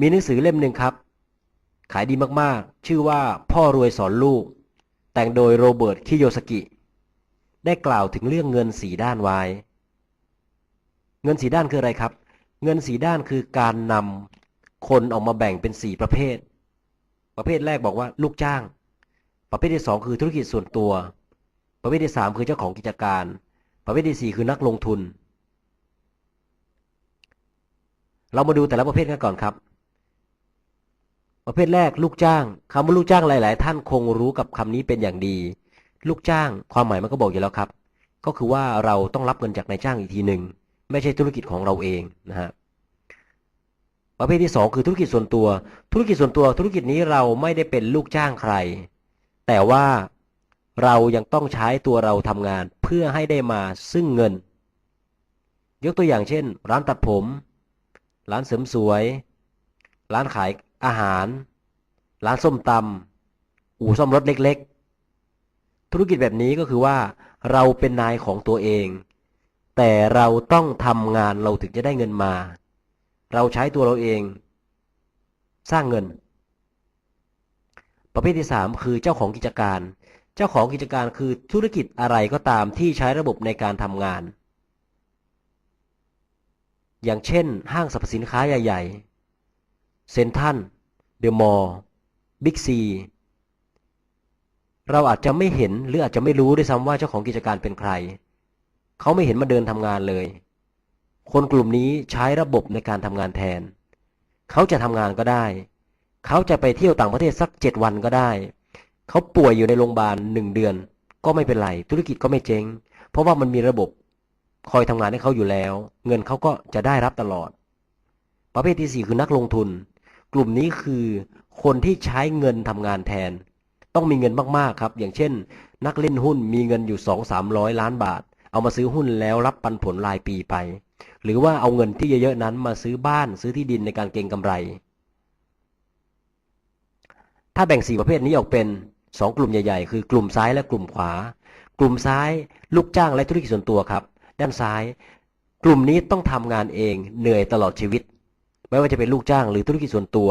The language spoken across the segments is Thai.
มีหนังสือเล่มหนึ่งครับ ขายดีมากๆ ชื่อว่าพ่อรวยสอนลูก แต่งโดยโรเบิร์ตคิโยสกิ ได้กล่าวถึงเรื่องเงินสีด้านไว้ เงินสีด้านคืออะไรครับ เงินสีด้านคือการนำคนออกมาแบ่งเป็นสี่ประเภท ประเภทแรกบอกว่าลูกจ้าง ประเภทที่สองคือธุรกิจส่วนตัว ประเภทที่สามคือเจ้าของกิจการ ประเภทที่สี่คือนักลงทุน เรามาดูแต่ละประเภทกันก่อนครับ ประเภทแรกลูกจ้างคำว่าลูกจ้างหลาย ๆ ท่านคงรู้กับคำนี้เป็นอย่างดี ลูกจ้างความหมายมันก็บอกอยู่แล้วครับ ก็คือว่าเราต้องรับเงินจากนายจ้างอีกทีหนึ่งไม่ใช่ธุรกิจของเราเองนะฮะประเภทที่สองคือธุรกิจส่วนตัว ธุรกิจส่วนตัว ธุรกิจนี้เราไม่ได้เป็นลูกจ้างใคร แต่ว่าเรายังต้องใช้ตัวเราทำงานเพื่อให้ได้มาซึ่งเงิน ยกตัวอย่างเช่น ร้านตัดผม ร้านเสริมสวย ร้านขาย อาหาร ร้านส้มตำอู่ซ่อมรถเล็ก ๆ ธุรกิจแบบนี้ก็คือว่า เราเป็นนายของตัวเอง แต่เราต้องทำงานเราถึงจะได้เงินมา เราใช้ตัวเราเอง สร้างเงิน ประเภทที่สามคือเจ้าของกิจการ เจ้าของกิจการคือธุรกิจอะไรก็ตามที่ใช้ระบบในการทำงาน อย่างเช่น ห้างสรรพสินค้าใหญ่ ๆ เซนทรัลเดอะมอลล์บิ๊กซี เราอาจจะไม่เห็นหรืออาจจะไม่รู้ด้วยซ้ำว่าเจ้าของกิจการเป็นใคร เขาไม่เห็นมาเดินทำงานเลย คนกลุ่มนี้ใช้ระบบในการทำงานแทน เขาจะทำงานก็ได้ เขาจะไปเที่ยวต่างประเทศสักเจ็ดวันก็ได้ เขาป่วยอยู่ในโรงพยาบาลหนึ่งเดือน ก็ไม่เป็นไร ธุรกิจก็ไม่เจ๊ง เพราะว่ามันมีระบบคอยทำงานให้เขาอยู่แล้ว เงินเขาก็จะได้รับตลอด ประเภทที่สี่คือนักลงทุน กลุ่มนี้คือคนที่ใช้เงินทำงานแทน ต้องมีเงินมากๆครับ อย่างเช่น นักเล่นหุ้นมีเงินอยู่สองสามร้อยล้านบาท เอามาซื้อหุ้นแล้วรับปันผลรายปีไป หรือว่าเอาเงินที่เยอะๆนั้นมาซื้อบ้านซื้อที่ดินในการเก็งกำไร ถ้าแบ่งสี่ประเภทนี้ออกเป็นสองกลุ่มใหญ่ๆ คือกลุ่มซ้ายและกลุ่มขวา กลุ่มซ้ายลูกจ้างและธุรกิจส่วนตัวครับ ด้านซ้าย กลุ่มนี้ต้องทำงานเองเหนื่อยตลอดชีวิต ไม่ว่าจะเป็นลูกจ้างหรือธุรกิจส่วนตัว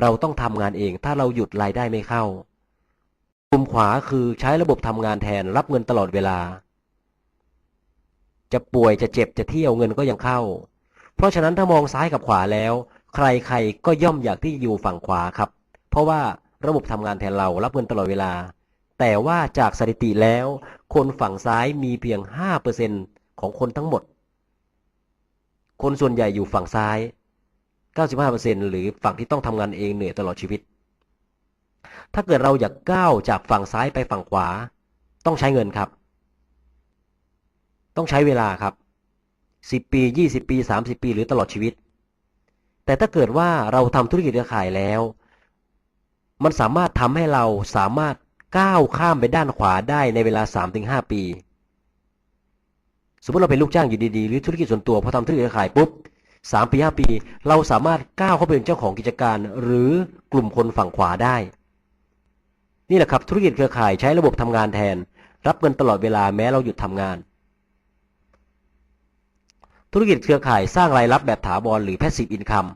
เราต้องทำงานเอง ถ้าเราหยุดรายได้ไม่เข้ากลุ่มขวาคือใช้ระบบทำงานแทนรับเงินตลอดเวลา จะป่วยจะเจ็บจะเที่ยวเงินก็ยังเข้า เพราะฉะนั้นถ้ามองซ้ายกับขวาแล้ว ใครๆก็ย่อมอยากที่อยู่ฝั่งขวาครับ เพราะว่าระบบทำงานแทนเรารับเงินตลอดเวลา แต่ว่าจากสถิติแล้ว คนฝั่งซ้ายมีเพียง 5%ของคนทั้งหมด คนส่วนใหญ่อยู่ฝั่งซ้าย 95%หรือฝั่งที่ต้องทำงานเองเหนื่อยตลอดชีวิต ถ้าเกิดเราอยากก้าวจากฝั่งซ้ายไปฝั่งขวา ต้องใช้เงินครับ ต้องใช้เวลาครับ 10 ปี 20 ปี 30 ปีหรือตลอดชีวิต แต่ถ้าเกิดว่าเราทำธุรกิจเครือข่ายแล้ว มันสามารถทำให้เราสามารถก้าวข้ามไปด้านขวาได้ในเวลา 3-5 ปี สมมติเราเป็นลูกจ้างอยู่ดีๆ หรือธุรกิจส่วนตัวพอทำธุรกิจเครือข่ายปุ๊บ สามปีห้าปี เราสามารถก้าวเข้าไปเป็นเจ้าของกิจการ หรือกลุ่มคนฝั่งขวาได้ นี่แหละครับธุรกิจเครือข่ายใช้ระบบทำงานแทน รับเงินตลอดเวลาแม้เราหยุดทำงาน ธุรกิจเครือข่ายสร้างรายรับแบบถาวรหรือ passive income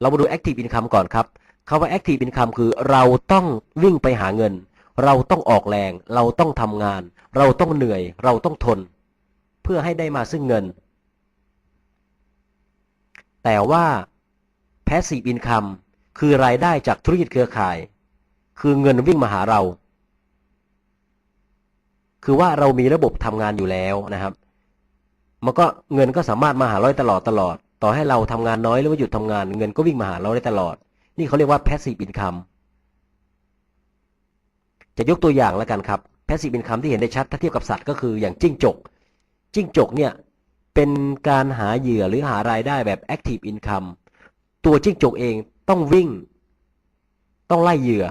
เรามาดู active income ก่อนครับคาว่า active income คือเราต้องวิ่งไปหาเงิน เราต้องออกแรง เราต้องทำงาน เราต้องเหนื่อย เราต้องทน เพื่อให้ได้มาซึ่งเงิน แต่ว่า passive income คือรายได้จากธุรกิจเครือข่าย คือเงินวิ่งมาหาเรา คือว่าเรามีระบบทำงานอยู่แล้วนะครับมันก็เงินก็สามารถมาหาเราตลอดตลอด ต่อให้เราทำงานน้อยหรือว่าหยุดทำงาน เงินก็วิ่งมาหาเราได้ตลอด นี่เขาเรียกว่า passive income จะยกตัวอย่างแล้วกันครับ passive income ที่เห็นได้ชัดถ้าเทียบกับสัตว์ก็คืออย่างจิ้งจก จิ้งจกเนี่ย เป็นการหาเหยื่อหรือหารายได้แบบ active income ตัวจิ้งจกเองต้องวิ่ง ต้องไล่เหยื่อ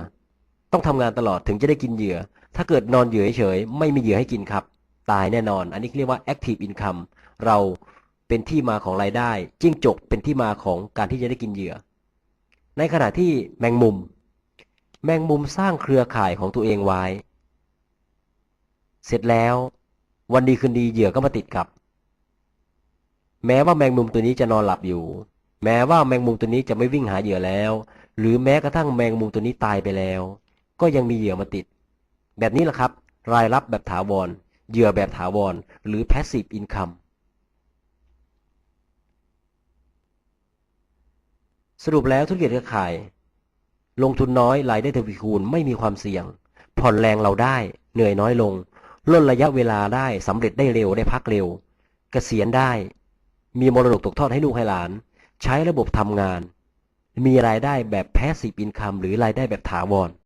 ต้องทำงานตลอดถึงจะได้กินเหยื่อ ถ้าเกิดนอนเหยื่อเฉยไม่มีเหยื่อให้กินครับ ตายแน่นอน อันนี้เรียกว่า active income เราเป็นที่มาของรายได้ จิ้งจกเป็นที่มาของการที่จะได้กินเหยื่อ ในขณะที่แมงมุม แมงมุมสร้างเครือข่ายของตัวเองไว้ เสร็จแล้ว วันดีคืนดีเหยื่อก็มาติดกับ แม้ว่าแมงมุมตัวนี้จะนอนหลับอยู่ แม้ว่าแมงมุมตัวนี้จะไม่วิ่งหาเหยื่อแล้ว หรือแม้กระทั่งแมงมุมตัวนี้ตายไปแล้ว ก็ยังมีเหยื่อมาติด แบบนี้แหละครับ รายรับแบบถาวร เหยื่อแบบถาวร หรือ passive income สรุปแล้วธุรกิจเครือข่าย ลงทุนน้อยรายได้ทวีคูณไม่มีความเสี่ยง ผ่อนแรงเราได้เหนื่อยน้อยลงลดระยะเวลาได้สำเร็จได้เร็วได้พักเร็วเกษียณได้ มีมรดกตกทอดให้ลูกให้หลาน ใช้ระบบทำงาน มีรายได้แบบ passive income หรือรายได้แบบถาวร